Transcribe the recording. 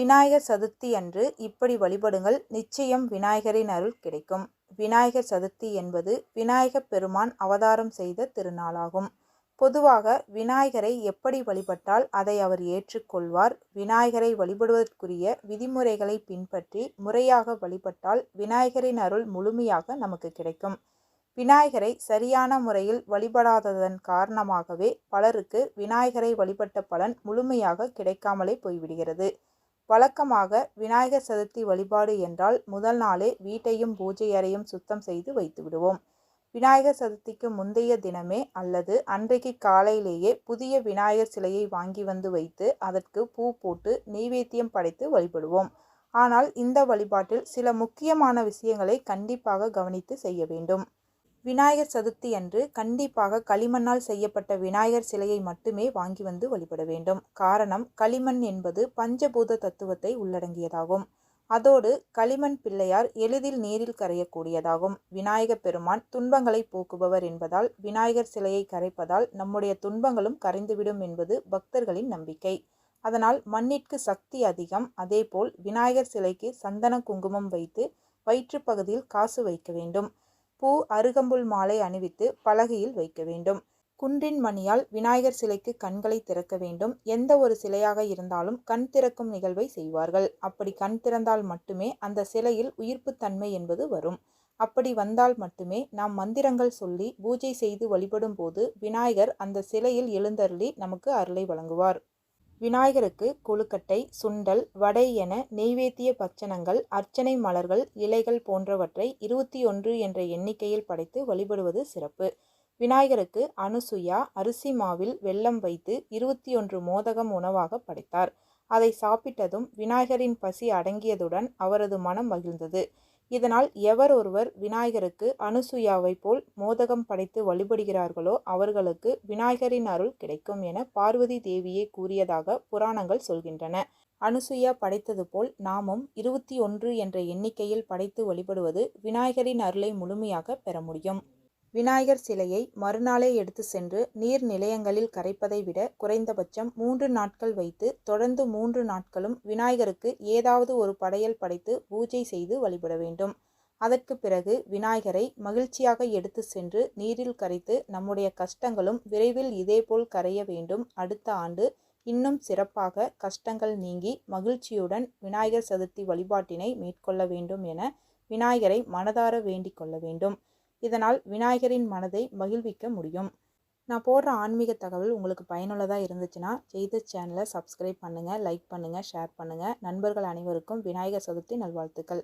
விநாயகர் சதுர்த்தி அன்று இப்படி வழிபடுங்கள் நிச்சயம் விநாயகரின் அருள் கிடைக்கும். விநாயகர் சதுர்த்தி என்பது விநாயகப் பெருமான் அவதாரம் செய்த திருநாளாகும். பொதுவாக விநாயகரை எப்படி வழிபட்டால் அதை அவர் ஏற்றுக்கொள்வார். விநாயகரை வழிபடுவதற்குரிய விதிமுறைகளை பின்பற்றி முறையாக வழிபட்டால் விநாயகரின் அருள் முழுமையாக நமக்கு கிடைக்கும். விநாயகரை சரியான முறையில் வழிபடாததன் காரணமாகவே பலருக்கு விநாயகரை வழிபட்ட பலன் முழுமையாக கிடைக்காமலே போய்விடுகிறது. வழக்கமாக விநாயகர் சதுர்த்தி வழிபாடு என்றால் முதல் நாளே வீட்டையும் பூஜை அறையும் சுத்தம் செய்து வைத்து விடுவோம். விநாயகர் சதுர்த்திக்கு முந்தைய தினமே அல்லது அன்றைக்கு காலையிலேயே புதிய விநாயகர் சிலையை வாங்கி வந்து வைத்து அதற்கு பூ போட்டு நெய்வேத்தியம் படைத்து வழிபடுவோம். ஆனால் இந்த வழிபாட்டில் சில முக்கியமான விஷயங்களை கண்டிப்பாக கவனித்து செய்ய வேண்டும். விநாயகர் சதுர்த்தி அன்று கண்டிப்பாக களிமண்ணால் செய்யப்பட்ட விநாயகர் சிலையை மட்டுமே வாங்கி வந்து வழிபட வேண்டும். காரணம் களிமண் என்பது பஞ்சபூத தத்துவத்தை உள்ளடங்கியதாகும். அதோடு களிமண் பிள்ளையார் எளிதில் நீரில் கரையக்கூடியதாகும். விநாயகர் பெருமான் துன்பங்களை போக்குபவர் என்பதால் விநாயகர் சிலையை கரைப்பதால் நம்முடைய துன்பங்களும் கரைந்துவிடும் என்பது பக்தர்களின் நம்பிக்கை. அதனால் மண்ணிற்கு சக்தி அதிகம். அதேபோல் விநாயகர் சிலைக்கு சந்தன குங்குமம் வைத்து வயிற்றுப்பகுதியில் காசு வைக்க வேண்டும். பூ அருகம்புல் மாலை அணிவித்து பலகையில் வைக்க வேண்டும். குன்றின் மணியால் விநாயகர் சிலைக்கு கண்களை திறக்க வேண்டும். எந்த ஒரு சிலையாக இருந்தாலும் கண் திறக்கும் நிகழ்வை செய்வார்கள். அப்படி கண் திறந்தால் மட்டுமே அந்த சிலையில் உயிர்ப்புத்தன்மை என்பது வரும். அப்படி வந்தால் மட்டுமே நாம் மந்திரங்கள் சொல்லி பூஜை செய்து வழிபடும் போது விநாயகர் அந்த சிலையில் எழுந்தருளி நமக்கு அருளை வழங்குவார். விநாயகருக்கு கொழுக்கட்டை சுண்டல் வடை என நெய்வேத்திய பச்சனங்கள் அர்ச்சனை மலர்கள் இலைகள் போன்றவற்றை இருபத்தி ஒன்று என்ற எண்ணிக்கையில் படைத்து வழிபடுவது சிறப்பு. விநாயகருக்கு அனுசுயா அரிசி மாவில் வெல்லம் வைத்து இருபத்தி ஒன்று மோதகம் உணவாக படைத்தார். அதை சாப்பிட்டதும் விநாயகரின் பசி அடங்கியதுடன் அவரது மனம் மகிழ்ந்தது. இதனால் எவர் ஒருவர் விநாயகருக்கு அனுசுயாவை போல் மோதகம் படைத்து வழிபடுகிறார்களோ அவர்களுக்கு விநாயகரின் அருள் கிடைக்கும் என பார்வதி தேவியே கூறியதாக புராணங்கள் சொல்கின்றன. அனுசுயா படைத்தது போல் நாமும் இருபத்தி ஒன்று என்ற எண்ணிக்கையில் படைத்து வழிபடுவது விநாயகரின் அருளை முழுமையாக பெற முடியும். விநாயகர் சிலையை மறுநாளே எடுத்து சென்று நீர் நிலையங்களில் கரைப்பதை விட குறைந்தபட்சம் மூன்று நாட்கள் வைத்து தொடர்ந்து மூன்று நாட்களும் விநாயகருக்கு ஏதாவது ஒரு படையல் படைத்து பூஜை செய்து வழிபட வேண்டும். அதற்கு பிறகு விநாயகரை மகிழ்ச்சியாக எடுத்து சென்று நீரில் கரைத்து நம்முடைய கஷ்டங்களும் விரைவில் இதேபோல் கரைய வேண்டும். அடுத்த ஆண்டு இன்னும் சிறப்பாக கஷ்டங்கள் நீங்கி மகிழ்ச்சியுடன் விநாயகர் சதுர்த்தி வழிபாட்டினை மேற்கொள்ள வேண்டும் என விநாயகரை மனதார வேண்டிக் கொள்ள வேண்டும். இதனால் விநாயகரின் மனதை மகிழ்விக்க முடியும். நான் போடுற ஆன்மீக தகவல் உங்களுக்கு பயனுள்ளதாக இருந்துச்சுன்னா செய்த சேனலை சப்ஸ்கிரைப் பண்ணுங்கள் லைக் பண்ணுங்கள் ஷேர் பண்ணுங்கள் நண்பர்கள் அனைவருக்கும் விநாயகர் சதுர்த்தி நல்வாழ்த்துக்கள்.